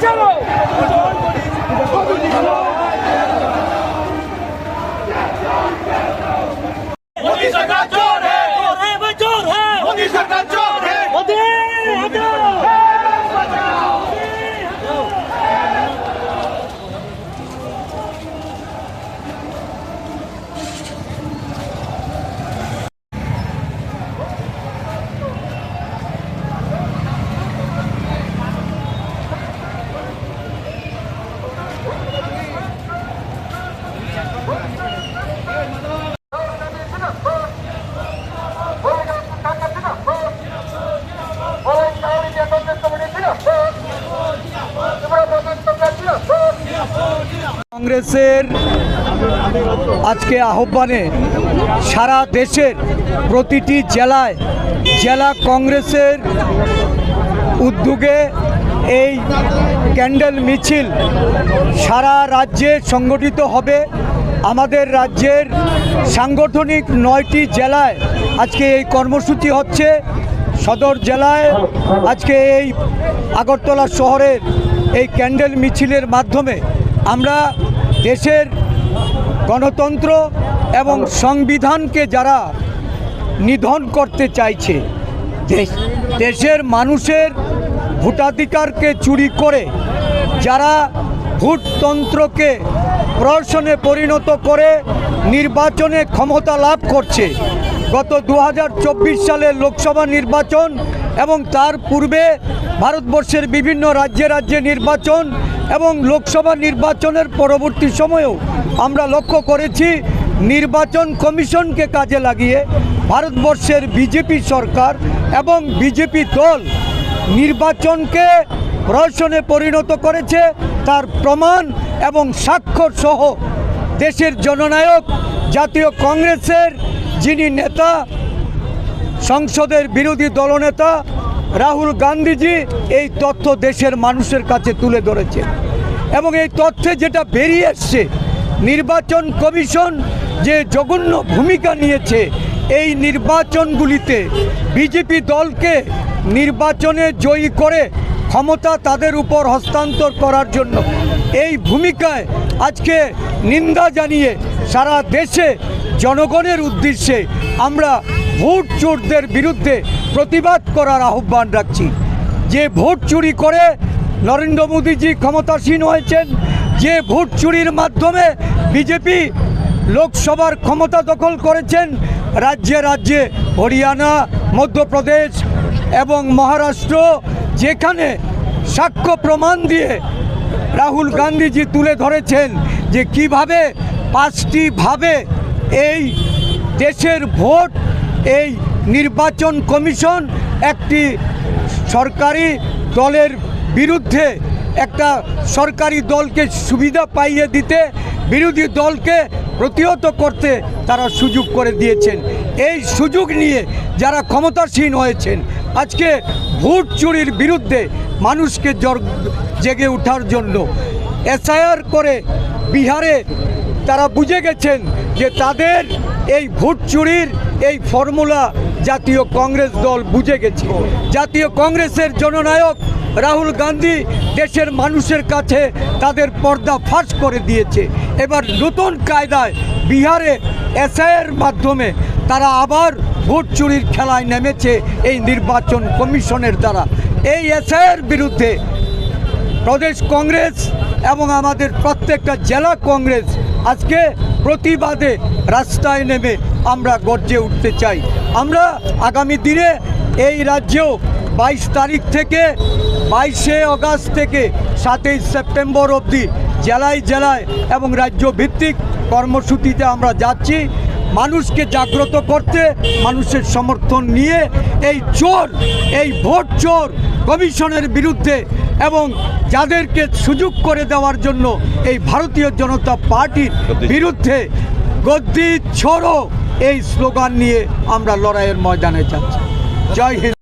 চলো मोदी सरकार चोर है चोर है वो चोर है मोदी सरकार কংগ্রেসের আজকে আহ্বানে সারা দেশের প্রতিটি জেলায় জেলা কংগ্রেসের উদ্যোগে এই ক্যান্ডেল মিছিল সারা রাজ্যে সংগঠিত হবে। আমাদের রাজ্যের সাংগঠনিক নয়টি জেলায় আজকে এই কর্মসূচি হচ্ছে। সদর জেলায় আজকে এই আগরতলা শহরের এই ক্যান্ডেল মিছিলের মাধ্যমে আমরা দেশের গণতন্ত্র এবং সংবিধানকে যারা নিধন করতে চাইছে দেশের মানুষের ভোটাধিকারকে চুরি করে, যারা ভোটতন্ত্রকে প্রহসনে পরিণত করে নির্বাচনে ক্ষমতা লাভ করছে, গত দু সালের লোকসভা নির্বাচন এবং তার পূর্বে ভারতবর্ষের বিভিন্ন রাজ্যে রাজ্যে নির্বাচন এবং লোকসভা নির্বাচনের পরবর্তী সময়েও আমরা লক্ষ্য করেছি নির্বাচন কমিশনকে কাজে লাগিয়ে ভারতবর্ষের বিজেপি সরকার এবং বিজেপি দল নির্বাচনকে প্রহসনে পরিণত করেছে। তার প্রমাণ এবং স্বাক্ষর সহ দেশের জননায়ক, জাতীয় কংগ্রেসের যিনি নেতা, সংসদের বিরোধী দলনেতা রাহুল গান্ধীজি এই তথ্য দেশের মানুষের কাছে তুলে ধরেছে এবং এই তথ্যে যেটা বেরিয়ে এসছে, নির্বাচন কমিশন যে জঘন্য ভূমিকা নিয়েছে, এই নির্বাচনগুলিতে বিজেপি দলকে নির্বাচনে জয়ী করে ক্ষমতা তাদের উপর হস্তান্তর করার জন্য। এই ভূমিকায় আজকে নিন্দা জানিয়ে সারা দেশে জনগণের উদ্দেশ্যে আমরা ভোট চোরদের বিরুদ্ধে প্রতিবাদ করার আহ্বান রাখছি। যে ভোট চুরি করে নরেন্দ্র মোদীজি ক্ষমতাসীন হয়েছেন, যে ভোট চুরির মাধ্যমে বিজেপি লোকসভার ক্ষমতা দখল করেছেন রাজ্যে রাজ্যে, হরিয়ানা, মধ্যপ্রদেশ এবং মহারাষ্ট্র, যেখানে সাক্ষ্য প্রমাণ দিয়ে রাহুল গান্ধীজি তুলে ধরেছেন যে কীভাবে, পাঁচটি ভাবে এই দেশের ভোট, এই নির্বাচন কমিশন একটি সরকারি দলের বিরুদ্ধে একটা সরকারি দলকে সুবিধা পাইয়ে দিতে বিরোধী দলকে প্রতিহত করতে তারা সুযোগ করে দিয়েছেন। এই সুযোগ নিয়ে যারা ক্ষমতাসীন হয়েছেন, আজকে ভোট চুরির বিরুদ্ধে মানুষকে জর- জেগে ওঠার জন্য এসআইআর করে বিহারে তারা বুঝে গেছেন যে তাদের এই ভোট চুরির এই ফর্মুলা জাতীয় কংগ্রেস দল বুঝে গেছে। জাতীয় কংগ্রেসের জননায়ক রাহুল গান্ধী দেশের মানুষের কাছে তাদের পর্দা ফাঁস করে দিয়েছে। এবার নতুন কায়দায় বিহারে এসআইয়ের মাধ্যমে তারা আবার ভোট চুরির খেলায় নেমেছে এই নির্বাচন কমিশনের দ্বারা। এই এসআইয়ের বিরুদ্ধে প্রদেশ কংগ্রেস এবং আমাদের প্রত্যেকটা জেলা কংগ্রেস আজকে প্রতিবাদে রাস্তায় নেমে আমরা গর্জে উঠতে চাই। আমরা আগামী দিনে এই রাজ্যেও বাইশ তারিখ থেকে বাইশে আগস্ট থেকে সাতই সেপ্টেম্বর অবধি জেলায় জেলায় এবং রাজ্য ভিত্তিক কর্মসূচিতে আমরা যাচ্ছি। মানুষকে জাগ্রত করতে মানুষের সমর্থন নিয়ে এই চোর এই ভোট চোর কমিশনের বিরুদ্ধে এবং যাদেরকে সুযোগ করে দেওয়ার জন্য এই ভারতীয় জনতা পার্টির বিরুদ্ধে গদ্দি ছোড়ো এই স্লোগান নিয়ে আমরা লড়াইয়ের ময়দানে যাচ্ছি। জয় হিন্দ।